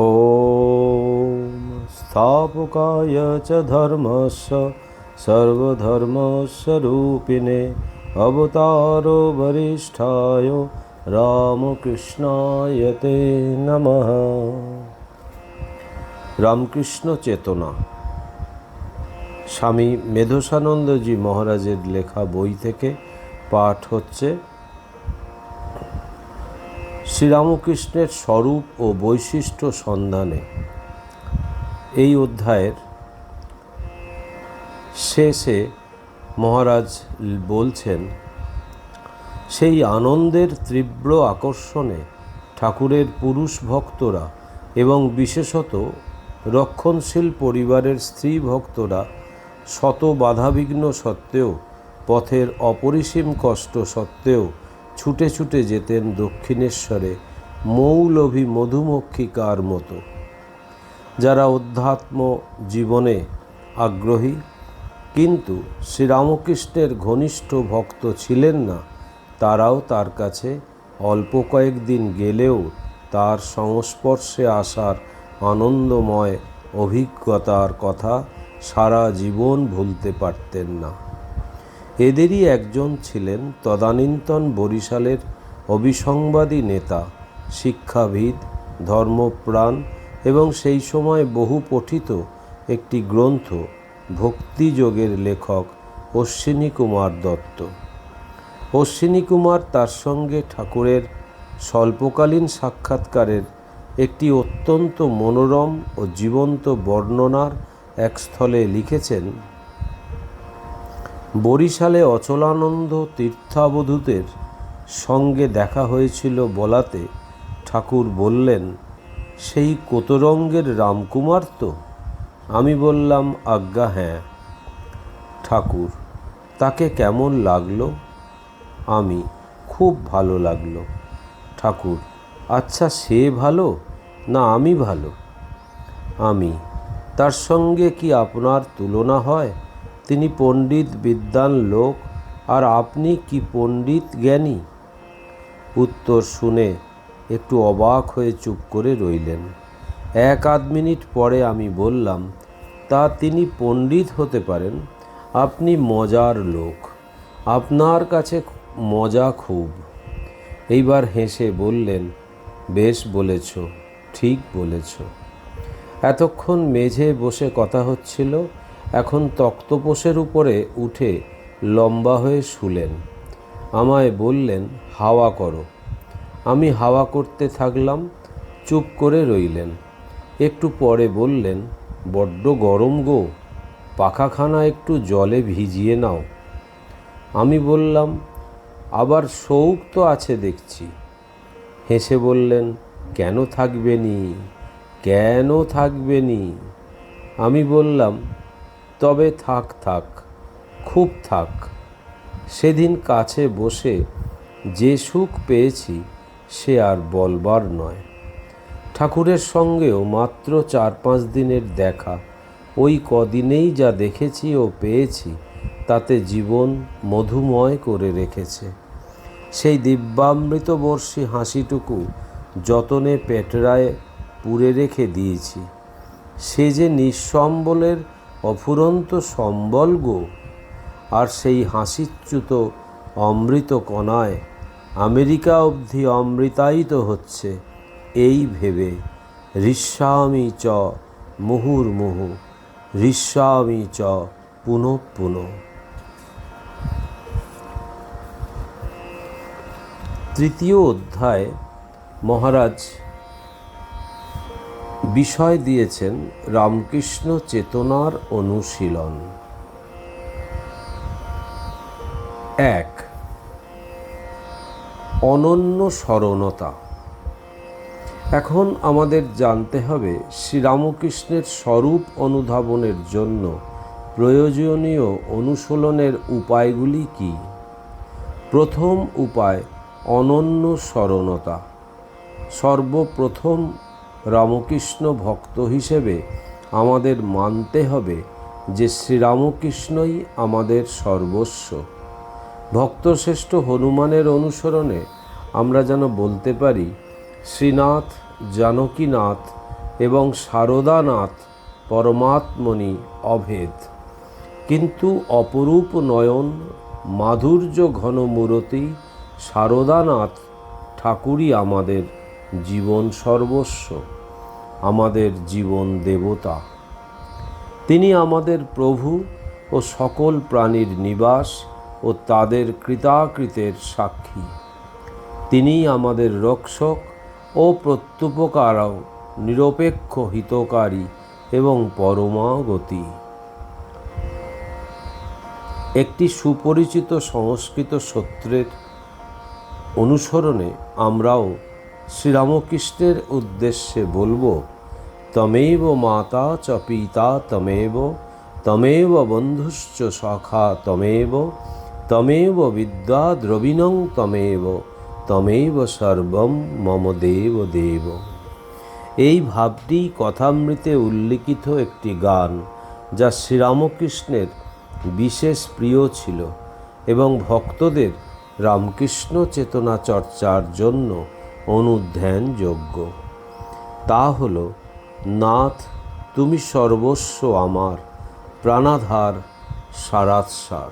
ॐ स्थापकाय च धर्मस्य सर्वधर्मस्वरूपिणे अवतारो वरिष्ठाय রামকৃষ্ণায় তে নমঃ রামকৃষ্ণ চেতনা স্বামী মেধসানন্দজি মহারাজের লেখা বই থেকে পাঠ হচ্ছে শ্রীরামকৃষ্ণের স্বরূপ ও বৈশিষ্ট্য সন্ধানে এই অধ্যায়ের শেষে মহারাজ বলছেন, সেই আনন্দের তীব্র আকর্ষণে ঠাকুরের পুরুষ ভক্তরা এবং বিশেষত রক্ষণশীল পরিবারের স্ত্রী ভক্তরা শত বাধাবিঘ্ন সত্ত্বেও, পথের অপরিসীম কষ্ট সত্ত্বেও ছুটে ছুটে যেতেন দক্ষিণেশ্বরে মৌলভী মধুমক্ষিকার মতো। যারা অধ্যাত্ম জীবনে আগ্রহী, কিন্তু শ্রীরামকৃষ্ণের ঘনিষ্ঠ ভক্ত ছিলেন না, তারাও তার কাছে অল্প কয়েকদিন গেলেও তার সংস্পর্শে আসার আনন্দময় অভিজ্ঞতার কথা সারা জীবন ভুলতে পারতেন না। এদেরই একজন ছিলেন তদানীন্তন বরিশালের অবিসংবাদী নেতা, শিক্ষাবিদ, ধর্মপ্রাণ এবং সেই সময় বহু পঠিত একটি গ্রন্থ ভক্তিযোগের লেখক অশ্বিনী কুমার দত্ত। অশ্বিনী কুমার তার সঙ্গে ঠাকুরের স্বল্পকালীন সাক্ষাৎকারের একটি অত্যন্ত মনোরম ও জীবন্ত বর্ণনার এক স্থলে লিখেছেন বরিশালে অচলানন্দ তীর্থাবধূতের সঙ্গে দেখা হয়েছিল বলাতে। ঠাকুর বললেন, সেই কোতরঙ্গের রামকুমার তো? আমি বললাম, আজ্ঞা হ্যাঁ। ঠাকুর, তাকে কেমন লাগল? আমি, খুব ভালো লাগল। ঠাকুর আচ্ছা সে ভালো না আমি ভালো? আমি, তার সঙ্গে কি আপনার তুলনা হয়? তিনি পণ্ডিত বিদ্বান লোক, আর আপনি কি পণ্ডিত জ্ঞানী? উত্তর শুনে একটু অবাক হয়ে চুপ করে রইলেন। এক আধ মিনিট পরে আমি বললাম, তা তিনি পণ্ডিত হতে পারেন? আপনি মজার লোক। আপনার কাছে মজা খুব। এইবার হেসে বললেন, বেশ বলেছ, ঠিক বলেছ। এতক্ষণ মেঝে বসে কথা হচ্ছিল এখন তক্তপোষের উপরে উঠে লম্বা হয়ে শুলেন। আমায় বললেন, হাওয়া করো। আমি হাওয়া করতে থাকলাম, চুপ করে রইলেন। একটু পরে বললেন, বড্ড গরম গো, পাখাখানা একটু জলে ভিজিয়ে নাও। আমি বললাম, আবার শৌক তো আছে দেখছি। হেসে বললেন, কেন থাকবে নি? কেন থাকবে নি? আমি বললাম তবে থাক থাক, খুব থাক। সেদিন কাছে বসে যে সুখ পেয়েছি সে আর বলবার নয়। ঠাকুরের সঙ্গেও মাত্র চার পাঁচ দিনের দেখা। ওই কদিনেই যা দেখেছি ও পেয়েছি, তাতে জীবন মধুময় করে রেখেছে। সেই দিব্যামৃতবর্ষী হাসিটুকু যতনে পেটরায় পুরে রেখে দিয়েছি। সে যে নিঃসম্বলের অফুরন্ত সম্বল গো, আর সেই হাসিচ্যুত অমৃত কণায় আমেরিকা অবধি অমৃতায়িত হচ্ছে, এই ভেবে ঋষ্যামি চ মুহুর্মুহু ঋষ্যামি চ পুনঃ পুনঃ। তৃতীয় অধ্যায়, মহারাজ বিষয় দিয়েছেন রামকৃষ্ণ চেতনার অনুশীলন। এক, অনন্য স্মরণতা। এখন আমাদের জানতে হবে শ্রীরামকৃষ্ণের স্বরূপ অনুধাবনের জন্য প্রয়োজনীয় অনুশীলনের উপায়গুলি কি? প্রথম উপায়, অনন্য স্মরণতা। সর্বপ্রথম রামকৃষ্ণ ভক্ত হিসেবে আমাদের মানতে হবে যে শ্রীরামকৃষ্ণই আমাদের সর্বস্ব। ভক্তশ্রেষ্ঠ হনুমানের অনুসরণে আমরা যেন বলতে পারি, শ্রীনাথ, জানকীনাথ এবং সারদানাথ পরমাত্মনি অভেদ। কিন্তু অপরূপ নয়ন, মাধুর্য ঘন মূরতি সারদানাথ ঠাকুরই আমাদের জীবন সর্বস্ব, আমাদের জীবন দেবতা। তিনি আমাদের প্রভু ও সকল প্রাণীর নিবাস ও তাদের কৃতাকৃতের সাক্ষী। তিনি আমাদের রক্ষক ও প্রত্যুপকারও, নিরপেক্ষ হিতকারী এবং পরমাগতি। একটি সুপরিচিত সংস্কৃত সূত্রের অনুসরণে আমরাও শ্রীরামকৃষ্ণের উদ্দেশ্যে বলব, তমেব মাতা চ পিতা তমেব তমেব বন্ধুশ্চ সখা তমেব তমেব বিদ্যা দ্রবিণং তমেব তমেব সর্বম মম দেব দেব এই ভাবটি কথামৃতে উল্লিখিত একটি গান, যা শ্রীরামকৃষ্ণের বিশেষ প্রিয় ছিল এবং ভক্তদের রামকৃষ্ণ চেতনা চর্চার জন্য অনুধ্যানযোগ্য। তা হল, নাথ, তুমি সর্বস্ব আমার, প্রাণাধার সারাৎসার।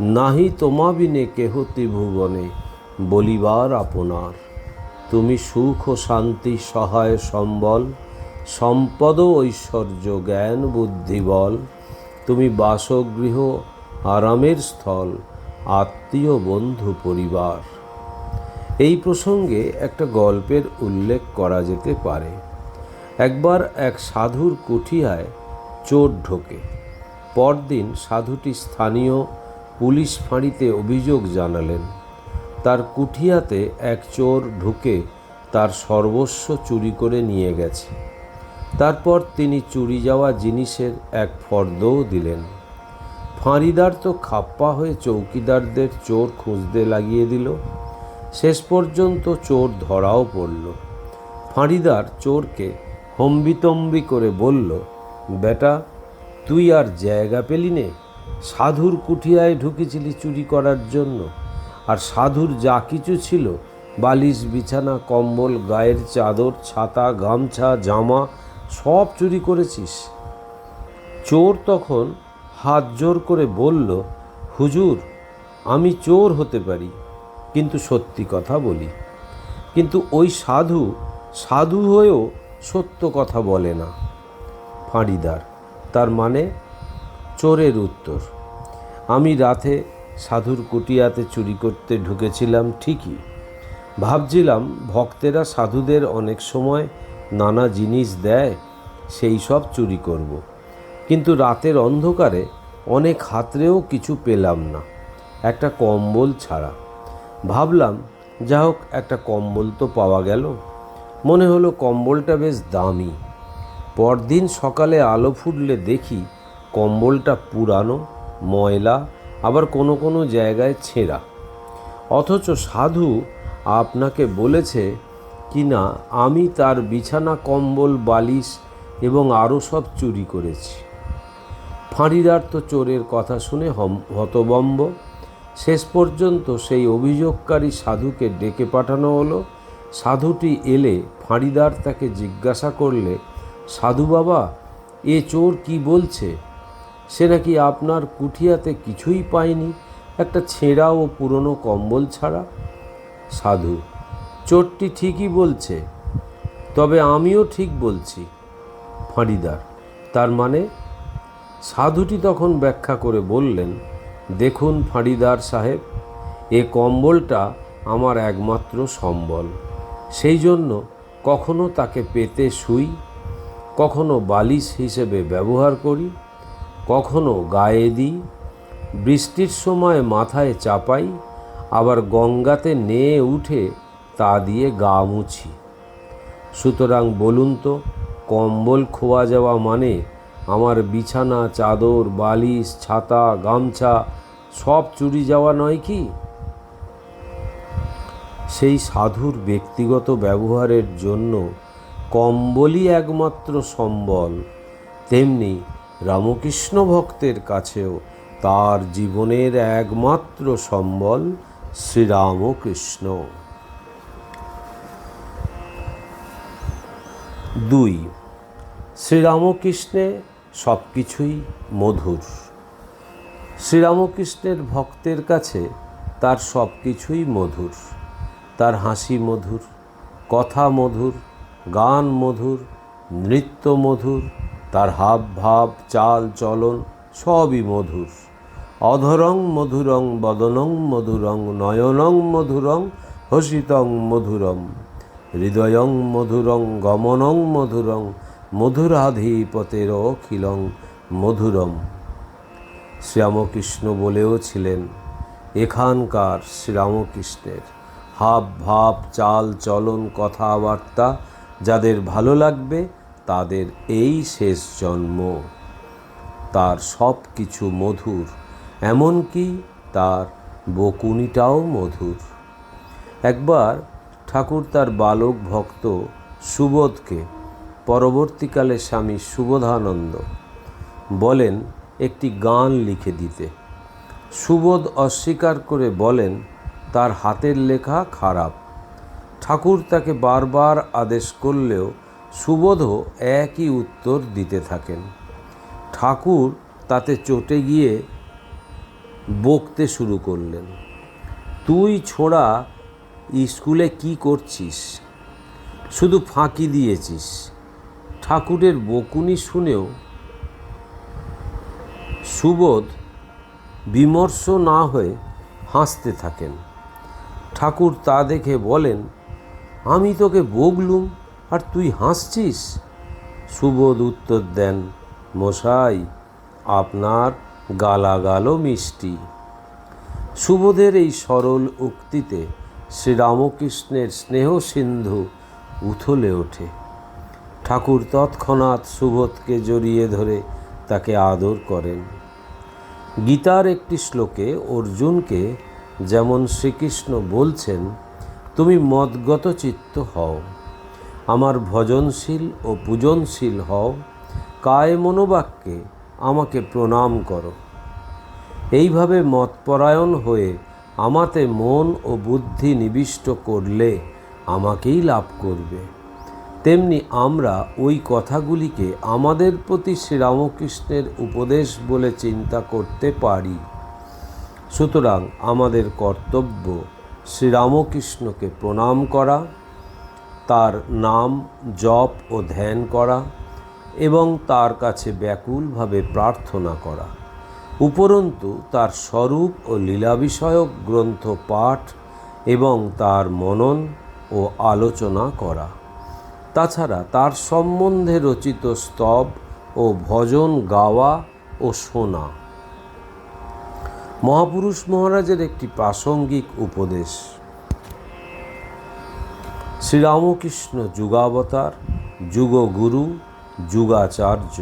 নাহি তোমা বিনে কেহ ত্রিভুবনে বলিবার আপনার। তুমি সুখ ও শান্তি সহায় সম্বল, সম্পদ ঐশ্বর্য জ্ঞান বুদ্ধিবল তুমি বাসগৃহ, আরামের স্থল, আত্মীয় বন্ধু পরিবার। এই প্রসঙ্গে একটা গল্পের উল্লেখ করা যেতে পারে। একবার এক সাধুর কুঠিয়ায় চোর ঢোকে। পরদিন সাধুটি স্থানীয় পুলিশ ফাঁড়িতে অভিযোগ জানালেন। তার কুঠিয়াতে এক চোর ঢুকে তার সর্বস্ব চুরি করে নিয়ে গেছে। তারপর তিনি চুরি যাওয়া জিনিসের এক ফর্দও দিলেন। ফাঁড়িদার তো খাপ্পা হয়ে চৌকিদারদের চোর খুঁজতে লাগিয়ে দিল। শেষ পর্যন্ত চোর ধরাও পড়ল। ফাঁড়িদার চোরকে হম্বিতম্বি করে বলল, বেটা, তুই আর জায়গা পেলি নে। সাধুর কুঠিয়ায় ঢুকেছিলি চুরি করার জন্য। আর সাধুর যা কিছু ছিল, বালিশ, বিছানা, কম্বল, গায়ের চাদর, ছাতা, গামছা, জামা, সব চুরি করেছিস। চোর তখন হাত জোর করে বলল, হুজুর, আমি চোর হতে পারি। কিন্তু সত্যি কথা বলি। কিন্তু ওই সাধু সাধু হয়েও সত্য কথা বলে না। ফাঁড়িদার, তার মানে চোরের উত্তর। আমি রাতে সাধুর কুটিয়াতে চুরি করতে ঢুকেছিলাম ঠিকই। ভাবছিলাম ভক্তেরা সাধুদের অনেক সময় নানা জিনিস দেয়, সেই সব চুরি করব। কিন্তু রাতের অন্ধকারে অনেক হাতরেও কিছু পেলাম না। একটা কম্বল ছাড়া। ভাবলাম, যা হোক একটা কম্বল তো পাওয়া গেল। মনে হলো কম্বলটা বেশ দামি। পরদিন সকালে আলো ফুটলে দেখি কম্বলটা পুরানো, ময়লা, আবার কোনো কোনো জায়গায় ছেঁড়া। অথচ সাধু আপনাকে বলেছে কি না, আমি তার বিছানা, কম্বল, বালিশ এবং আরও সব চুরি করেছি। ফাঁড়িদার তো চোরের কথা শুনে হতবম্ব শেষ পর্যন্ত সেই অভিযোগকারী সাধুকে ডেকে পাঠানো হলো। সাধুটি এলে ফাঁড়িদার তাকে জিজ্ঞাসা করলে, সাধু বাবা, এ চোর কি বলছে? সে নাকি আপনার কুঠিয়াতে কিছুই পায়নি, একটা ছেঁড়া ও পুরনো কম্বল ছাড়া? সাধু, চোরটি ঠিকই বলছে, তবে আমিও ঠিক বলছি। ফাঁড়িদার, তার মানে? সাধুটি তখন ব্যাখ্যা করে বললেন দেখুন ফাঁড়িদার সাহেব, এ কম্বলটা আমার একমাত্র সম্বল। সেই জন্য কখনো তাকে পেতে শুই, কখনো বালিশ হিসেবে ব্যবহার করি, কখনো গায়ে দিই, বৃষ্টির সময় মাথায় চাপাই, আবার গঙ্গাতে নেয়ে উঠে তা দিয়ে গা মুছি। সুতরাং বলুন তো, কম্বল খোয়া যাওয়া মানে আমার বিছানা, চাদর, বালিশ, ছাতা, গামছা সব চুরি যাওয়া নয় কি? সেই সাধুর ব্যক্তিগত ব্যবহারের জন্য কম্বলই একমাত্র সম্বল। তেমনি রামকৃষ্ণ ভক্তের কাছেও তার জীবনের একমাত্র সম্বল শ্রীরামকৃষ্ণ। দুই, শ্রীরামকৃষ্ণে সব কিছুই মধুর। শ্রীরামকৃষ্ণের ভক্তের কাছে তার সব কিছুই মধুর। তার হাসি মধুর, কথা মধুর, গান মধুর, নৃত্য মধুর, তার হাব ভাব, চাল চলন সবই মধুর। অধরং মধুরং, বদনং মধুরং, নয়নং মধুরং, হসিতং মধুরম। হৃদয়ং মধুরং, গমনং মধুরং, মধুরাধিপতের অখিলং মধুরম। শ্রীরামকৃষ্ণ বলেও ছিলেন, এখানকার শ্রীরামকৃষ্ণের হাব ভাব, চাল চলন, কথাবার্তা যাদের ভালো লাগবে, তাদের এই শেষ জন্ম। তার সব কিছু মধুর, এমনকি তার বকুনিটাও মধুর। একবার ঠাকুর তার বালক ভক্ত সুবোধকে, পরবর্তীকালে স্বামী সুবোধানন্দ, বলেন একটি গান লিখে দিতে। সুবোধ অস্বীকার করে বলেন, তার হাতের লেখা খারাপ। ঠাকুর তাকে বারবার আদেশ করলেও সুবোধও একই উত্তর দিতে থাকেন। ঠাকুর তাতে চটে গিয়ে বকতে শুরু করলেন, তুই ছোড়া স্কুলে কি করছিস? শুধু ফাঁকি দিয়েছিস। ঠাকুরের বকুনি শুনেও সুবোধ বিমর্ষ না হয়ে হাসতে থাকেন। ঠাকুর তা দেখে বলেন, আমি তোকে বগলুম, আর তুই হাসছিস? সুবোধ উত্তর দেন, মশাই, আপনার গালাগালও মিষ্টি। সুবোধের এই সরল উক্তিতে শ্রীরামকৃষ্ণের স্নেহ সিন্ধু উথলে ওঠে। ঠাকুর তৎক্ষণাৎ সুবোধকে জড়িয়ে ধরে তাকে আদর করেন। গীতার একটি শ্লোকে অর্জুনকে যেমন শ্রীকৃষ্ণ বলছেন, তুমি মদগত চিত্ত হও, আমার ভজনশীল ও পূজনশীল হও কায় মনোবাক্যে আমাকে প্রণাম করো। এইভাবে মতপরায়ণ হয়ে আমাতে মন ও বুদ্ধি নিবিষ্ট করলে আমাকেই লাভ করবে। তেমনি আমরা ওই কথাগুলিকে আমাদের প্রতি শ্রীরামকৃষ্ণের উপদেশ বলে চিন্তা করতে পারি। সুতরাং আমাদের কর্তব্য শ্রীরামকৃষ্ণকে প্রণাম করা, তার নাম জপ ও ধ্যান করা এবং তার কাছে ব্যাকুলভাবে প্রার্থনা করা। উপরন্তু তার স্বরূপ ও লীলা বিষয়ক গ্রন্থ পাঠ এবং তার মনন ও আলোচনা করা। তাছাড়া তার সম্বন্ধে রচিত স্তব ও ভজন গাওয়া ও শোনা। মহাপুরুষ মহারাজের একটি প্রাসঙ্গিক উপদেশ। শ্রীরামকৃষ্ণ যুগাবতার, যুগগুরু, যুগাচার্য,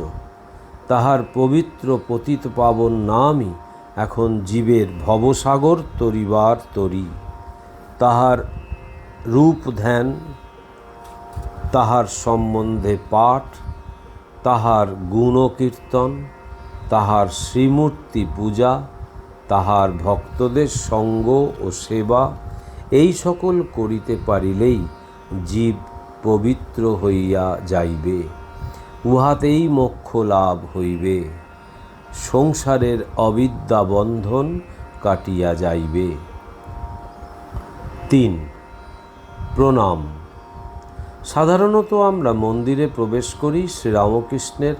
তাহার পবিত্র পতিত পাবন নামই এখন জীবের ভবসাগর তরিবার তরি। তাহার রূপ ধ্যান তাহার সম্বন্ধে পাঠ, তাহার গুণকীর্তন, তাহার শ্রীমূর্তি পূজা, তাহার ভক্তদের সঙ্গ ও সেবা, এই সকল করিতে পারিলেই জীব পবিত্র হইয়া যাইবে, উহাতেই মোক্ষ লাভ হইবে। সংসারের অবিদ্যা বন্ধন কাটিয়া যাইবে। তিন, প্রণাম। সাধারণত আমরা মন্দিরে প্রবেশ করি শ্রীরামকৃষ্ণের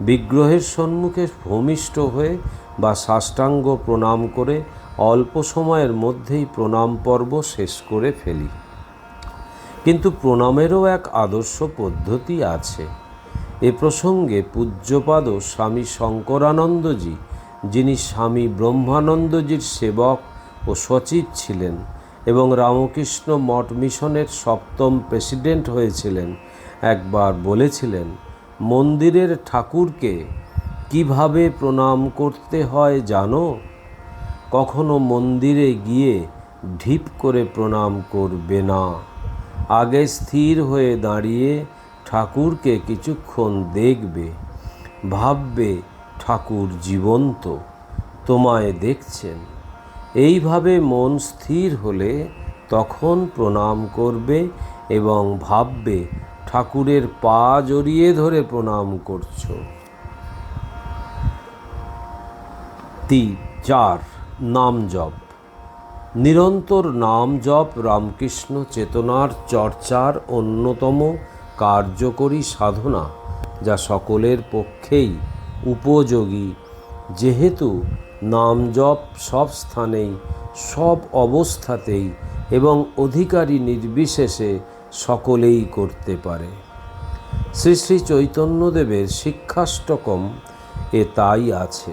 বিগ্রহের সম্মুখে ভূমিষ্ঠ হয়ে বা সাষ্টাঙ্গ প্রণাম করে অল্প সময়ের মধ্যেই প্রণাম পর্ব শেষ করে ফেলি। কিন্তু প্রণামেরও এক আদর্শ পদ্ধতি আছে। এ প্রসঙ্গে পূজ্যপাদ স্বামী শঙ্করানন্দজি, যিনি স্বামী ব্রহ্মানন্দজির সেবক ও সচিব ছিলেন রামকৃষ্ণ মঠ মিশনের সপ্তম প্রেসিডেন্ট হয়েছিলেন। একবার বলেছিলেন, মন্দিরের ঠাকুরকে কীভাবে প্রণাম করতে হয় জানো? কখনো মন্দিরে গিয়ে ঢিপ করে প্রণাম করবে না। আগে স্থির হয়ে দাঁড়িয়ে ঠাকুরকে কিছুক্ষণ দেখবে, ভাববে ঠাকুর জীবন্ত, তোমায় দেখছেন। এইভাবে মন স্থির হলে তখন প্রণাম করবে এবং ভাববে, ঠাকুরের পা জড়িয়ে ধরে প্রণাম করছ। তিন চার, নাম জপ। নিরন্তর নাম জপ রামকৃষ্ণ চেতনার চর্চার অন্যতম কার্যকরী সাধনা, যা সকলের পক্ষেই উপযোগী। যেহেতু নাম জপ সব স্থানেই, সব অবস্থাতেই এবং অধিকারী নির্বিশেষে সকলেই করতে পারে। শ্রী শ্রী চৈতন্যদেবের শিক্ষাষ্টকম এ তাই আছে।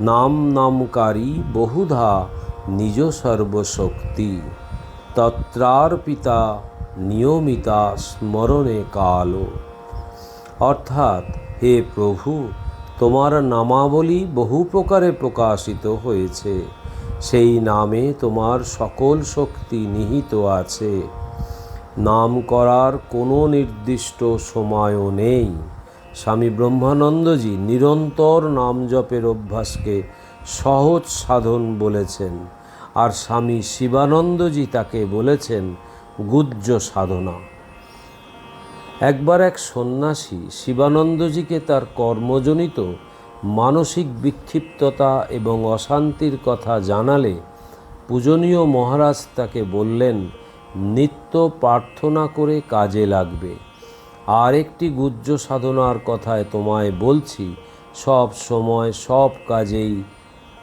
নাম নামকারী বহুধা নিজ সর্বশক্তি তত্রার্পিতা নিয়মিতা স্মরণে কালো। অর্থাৎ হে প্রভু তোমার নামাবলী বহু প্রকারে প্রকাশিত হয়েছে। সেই নামে তোমার সকল শক্তি নিহিত আছে। নাম করার কোনো নির্দিষ্ট সময়ও নেই। স্বামী ব্রহ্মানন্দজি নিরন্তর নাম জপের অভ্যাসকে সহজ সাধন বলেছেন আর স্বামী শিবানন্দজি তাকে বলেছেন গুজ্জ সাধনা। একবার এক সন্ন্যাসী শিবানন্দজিকে তার কর্মজনিত, মানসিক বিক্ষিপ্ততা এবং অশান্তির কথা জানালে পূজনীয় মহারাজ তাকে বললেন, নিত্য প্রার্থনা করে কাজে লাগবে। আর একটি গুজ্জ সাধনার কথায় তোমায় বলছি, সব সময় সব কাজেই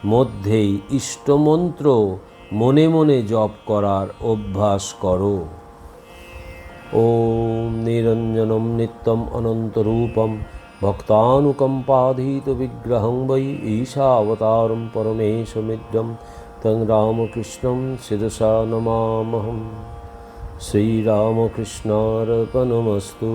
মধ্যেই ইষ্টমন্ত্র মনে মনে জপ করার অভ্যাস করো। ॐ निरञ्जनं नित्यम् अनन्तरूपं भक्तानुकम्पाधीतविग्रहं वै ईशावतारं परमेशमिद्रं तं रामकृष्णं शिरसा नमामहं श्रीरामकृष्णार्पणमस्तु